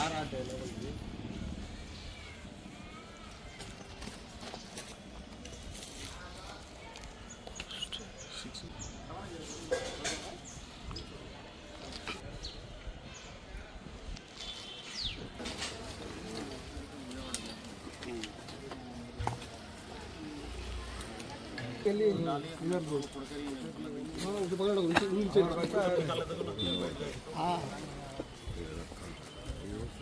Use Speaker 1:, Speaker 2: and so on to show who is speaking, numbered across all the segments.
Speaker 1: Aarattu level இது हाँ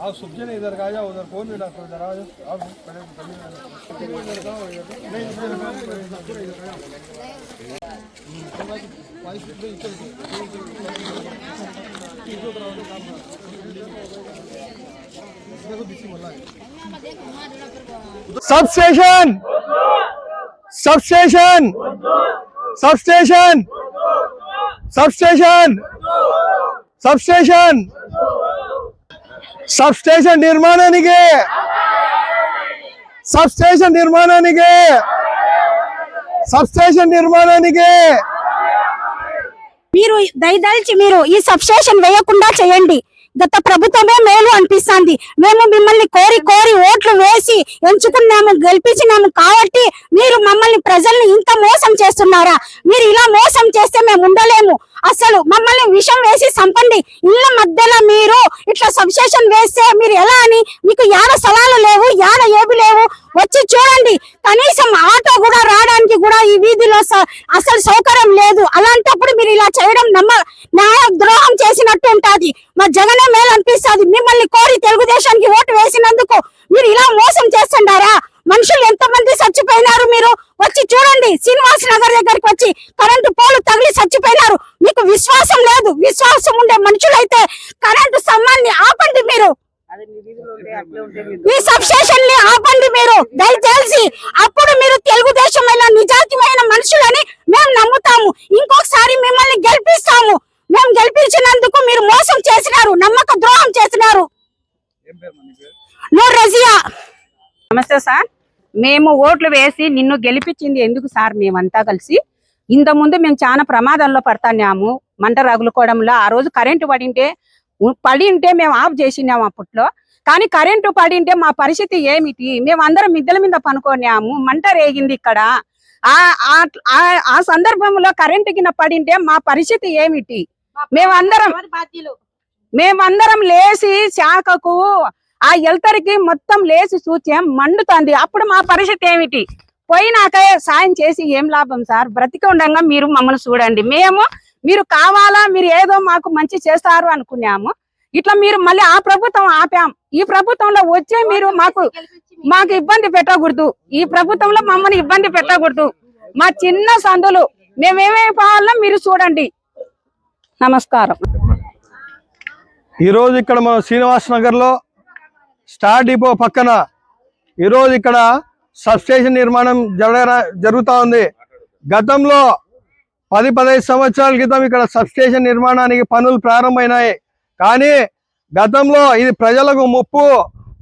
Speaker 1: आप सुबह ने इधर आया, उधर कौन मिला? तो इधर आओ। आप पहले
Speaker 2: सब स्टेशन सब स्टेशन सब station sub station sub station sub station నిర్మాణానికి. సబ్ స్టేషన్ నిర్మాణానికి. సబ్ స్టేషన్ నిర్మాణానికి.
Speaker 3: మీరు దయదలిచి మీరు ఈ సబ్స్టేషన్ వేయకుండా చేయండి. గత ప్రభుత్వమే మేలు అనిపిస్తుంది. మేము మిమ్మల్ని కోరి కోరి ఓట్లు వేసి ఎంచుకున్నాము గెలిపించినాము కాబట్టి మీరు మమ్మల్ని ప్రజల్ని ఇంత మోసం చేస్తున్నారా? మీరు ఇలా మోసం చేస్తే మేము ఉండలేము. అసలు మమ్మల్ని విషం వేసి చంపండి. ఇళ్ళ మధ్యలో మీరు ఇట్లా సబ్స్టేషన్ వేస్తే మీరు ఎలా అని? మీకు యాడ స్థలాలు లేవు యాడ ఏవి లేవు? వచ్చి చూడండి. కనీసం ఆటో కూడా రావడానికి కూడా ఈ వీధిలో స- అసలు సౌకర్యం లేదు. అలాంటప్పుడు మీరు ఇలా చేయడం నమ్మ న్యాయ ద్రోహ ఉంటది మా జగనే మేలు అనిపిస్తుంది. మిమ్మల్ని కోరి తెలుగుదేశానికి ఓటు వేసినందుకు మీరు ఇలా మోసం చేస్తుండారా మనుషులు ఎంతమంది చచ్చిపోయినారు మీరు? వచ్చి చూడండి. శ్రీనివాస్ నగర్ దగ్గరికి వచ్చి కరెంటు పోలు తగిలి చచ్చిపోయినారు. మీకు విశ్వాసం లేదు. విశ్వాసం ఉండే మనుషులైతే కరెంటు స్తంభాన్ని ఆపండి మీరు. ఈ సబ్స్టేషన్ని ఆపండి మీరు. దయచేసి అప్పుడు మీరు తెలుగుదేశమైన నిజాతిమైన మనుషులని మేము నమ్ముతాము. ఇంకొకసారి మిమ్మల్ని గెలిపిస్తాము. మేము గెలిపించినందుకు మీరు మోసం చేసినారు నమ్మక ద్రోహం చేసినారు. నో రజియా.
Speaker 4: నమస్తే సార్. మేము ఓట్లు వేసి నిన్ను గెలిపించింది ఎందుకు సార్ మేమంతా కలిసి? ఇంత ముందు మేము చాలా ప్రమాదంలో పడతాన్నాము మంట రగులుకోవడంలో. ఆ రోజు కరెంటు పడింటే ఉ- పడింటే మేము ఆఫ్ చేసినాము అప్పట్లో. కానీ కరెంటు పడింటే మా పరిస్థితి ఏమిటి? మేము అందరం మిద్దెల మీద పనుకోనాము మంట రేగింది ఇక్కడ. ఆ ఆ- ఆ- ఆ సందర్భంలో కరెంటు కింద పడింటే మా పరిస్థితి ఏమిటి? మేమందరం మేమందరం లేచి శాఖకు ఆ ఎల్తరికి మొత్తం లేచి చూచాం మండుతుంది. అప్పుడు మా పరిస్థితి ఏమిటి? పోయినాక సాయం చేసి ఏం లాభం సార్? బ్రతికి ఉండగా మీరు మమ్మల్ని చూడండి. మేము మీరు కావాలా? మీరు ఏదో మాకు మంచి చేస్తారు అనుకున్నాము. ఇట్లా మీరు మళ్ళీ ఆ ప్రభుత్వం ఆపాం. ఈ ప్రభుత్వంలో వచ్చే మీరు మాకు మాకు ఇబ్బంది పెట్టకూడదు. ఈ ప్రభుత్వంలో మమ్మల్ని ఇబ్బంది పెట్టకూడదు. మా చిన్న సందులు. మేమేమైపోవాలో మీరు చూడండి. నమస్కారం.
Speaker 2: ఈరోజు ఇక్కడ మన శ్రీనివాస్ నగర్లో స్టార్ డిపో పక్కన ఈరోజు ఇక్కడ సబ్స్టేషన్ నిర్మాణం జరగ జరుగుతూ ఉంది. గతంలో పది పదహైదు సంవత్సరాల క్రితం ఇక్కడ సబ్స్టేషన్ నిర్మాణానికి పనులు ప్రారంభమైనాయి. కానీ గతంలో ఇది ప్రజలకు ముప్పు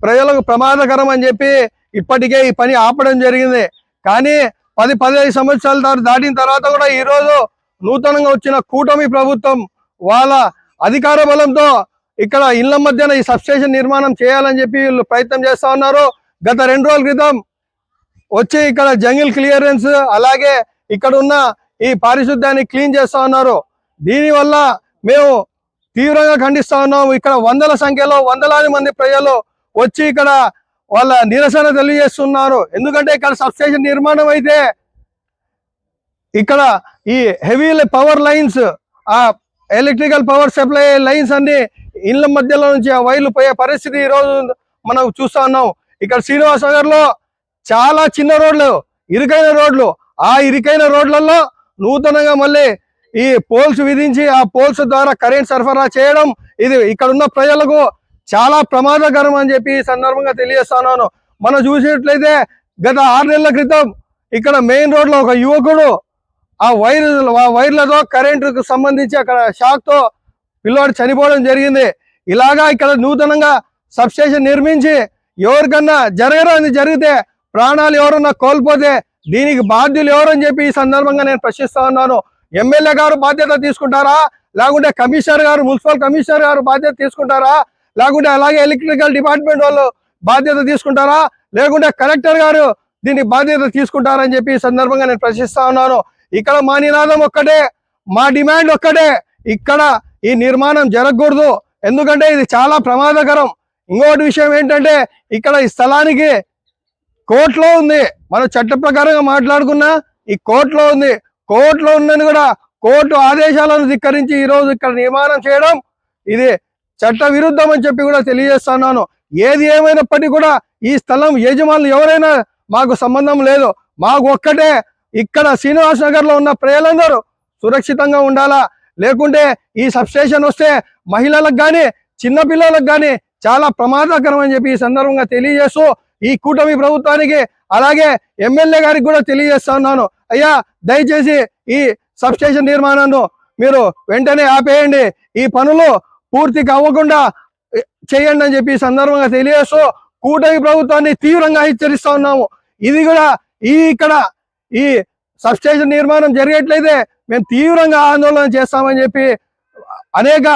Speaker 2: ప్రజలకు ప్రమాదకరం అని చెప్పి ఇప్పటికే ఈ పని ఆపడం జరిగింది. కానీ పది పదిహేను సంవత్సరాల దాటిన తర్వాత కూడా ఈరోజు నూతనంగా వచ్చిన కూటమి ప్రభుత్వం వాళ్ళ అధికార బలంతో ఇక్కడ ఇళ్ళ మధ్యన ఈ సబ్స్టేషన్ నిర్మాణం చేయాలని చెప్పి వీళ్ళు ప్రయత్నం చేస్తూ ఉన్నారు. గత రెండు రోజుల క్రితం వచ్చి ఇక్కడ జంగిల్ క్లియరెన్స్ అలాగే ఇక్కడ ఉన్న ఈ పారిశుద్ధ్యాన్ని క్లీన్ చేస్తూ ఉన్నారు. దీనివల్ల మేము తీవ్రంగా ఖండిస్తూ ఉన్నాం ఇక్కడ వందల సంఖ్యలో వందలాది మంది ప్రజలు వచ్చి ఇక్కడ వాళ్ళ నిరసన తెలియజేస్తున్నారు. ఎందుకంటే ఇక్కడ సబ్స్టేషన్ నిర్మాణం అయితే ఇక్కడ ఈ హెవీ పవర్ లైన్స్ ఆ ఎలక్ట్రికల్ పవర్ సప్లై లైన్స్ అన్ని ఇళ్ళ మధ్యలో నుంచి ఆ వైర్లు పోయే పరిస్థితి ఈ రోజు మనం చూస్తా ఉన్నాం. ఇక్కడ శ్రీనివాస నగర్లో చాలా చిన్న రోడ్లు ఇరుకైన రోడ్లు. ఆ ఇరుకైన రోడ్లలో నూతనంగా మళ్ళీ ఈ పోల్స్ విధించి ఆ పోల్స్ ద్వారా కరెంట్ సరఫరా చేయడం ఇది ఇక్కడ ఉన్న ప్రజలకు చాలా ప్రమాదకరం అని చెప్పి ఈ సందర్భంగా తెలియజేస్తున్నాను మనం చూసినట్లయితే గత ఆరు నెలల క్రితం ఇక్కడ మెయిన్ రోడ్లో ఒక యువకుడు ఆ వైర్ ఆ వైర్లతో కరెంటుకు సంబంధించి అక్కడ షాక్తో పిల్లోడు చనిపోవడం జరిగింది. ఇలాగా ఇక్కడ నూతనంగా సబ్స్టేషన్ నిర్మించి ఎవరికన్నా జరగరాని జరిగితే ప్రాణాలు ఎవరన్నా కోల్పోతే దీనికి బాధ్యులు ఎవరని చెప్పి ఈ సందర్భంగా నేను ప్రశ్నిస్తా ఉన్నాను. ఎమ్మెల్యే గారు బాధ్యత తీసుకుంటారా? లేకుంటే కమిషనర్ గారు మున్సిపల్ కమిషనర్ గారు బాధ్యత తీసుకుంటారా? లేకుంటే అలాగే ఎలక్ట్రికల్ డిపార్ట్మెంట్ వాళ్ళు బాధ్యత తీసుకుంటారా? లేకుంటే కలెక్టర్ గారు దీని బాధ్యత తీసుకుంటారని చెప్పి ఈ సందర్భంగా నేను ప్రశ్నిస్తా ఉన్నాను. ఇక్కడ మా నినాదం ఒక్కటే మా డిమాండ్ ఒక్కటే. ఇక్కడ ఈ నిర్మాణం జరగకూడదు. ఎందుకంటే ఇది చాలా ప్రమాదకరం. ఇంకోటి విషయం ఏంటంటే ఇక్కడ ఈ స్థలానికి కోర్టులో ఉంది. మనం చట్ట ప్రకారంగా మాట్లాడుకున్నా ఈ కోర్టులో ఉంది. కోర్టులో ఉందని కూడా కోర్టు ఆదేశాలను ధిక్కరించి ఈ రోజు ఇక్కడ నిర్మాణం చేయడం ఇది చట్ట విరుద్ధం అని చెప్పి కూడా తెలియజేస్తున్నాను. ఏది ఏమైనప్పటికీ కూడా ఈ స్థలం యజమానులు ఎవరైనా మాకు సంబంధం లేదు. మాకు ఒక్కటే ఇక్కడ శ్రీనివాస్ నగర్లో ఉన్న ప్రజలందరూ సురక్షితంగా ఉండాలా? లేకుంటే ఈ సబ్స్టేషన్ వస్తే మహిళలకు కానీ చిన్నపిల్లలకు కానీ చాలా ప్రమాదకరం అని చెప్పి ఈ సందర్భంగా తెలియజేస్తూ ఈ కూటమి ప్రభుత్వానికి అలాగే ఎమ్మెల్యే గారికి కూడా తెలియజేస్తా ఉన్నాను. అయ్యా దయచేసి ఈ సబ్స్టేషన్ నిర్మాణాన్ని మీరు వెంటనే ఆపేయండి. ఈ పనులు పూర్తిగా అవ్వకుండా చేయండి అని చెప్పి సందర్భంగా తెలియజేస్తూ కూటమి ప్రభుత్వాన్ని తీవ్రంగా హెచ్చరిస్తా ఉన్నాము. ఇది కూడా ఈ ఇక్కడ ఈ సబ్స్టేషన్ నిర్మాణం జరిగేట్లయితే మేము తీవ్రంగా ఆందోళన చేస్తామని చెప్పి అనేక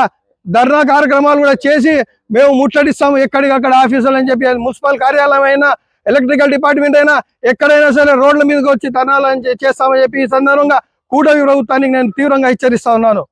Speaker 2: ధర్నా కార్యక్రమాలు కూడా చేసి మేము ముట్టడిస్తాము ఎక్కడికక్కడ ఆఫీసులు అని చెప్పి మున్సిపల్ కార్యాలయం అయినా ఎలక్ట్రికల్ డిపార్ట్మెంట్ అయినా ఎక్కడైనా సరే రోడ్ల మీదకి వచ్చి ధర్నాలు చేస్తామని చెప్పి ఈ సందర్భంగా కూటమి ప్రభుత్వానికి నేను తీవ్రంగా హెచ్చరిస్తా ఉన్నాను.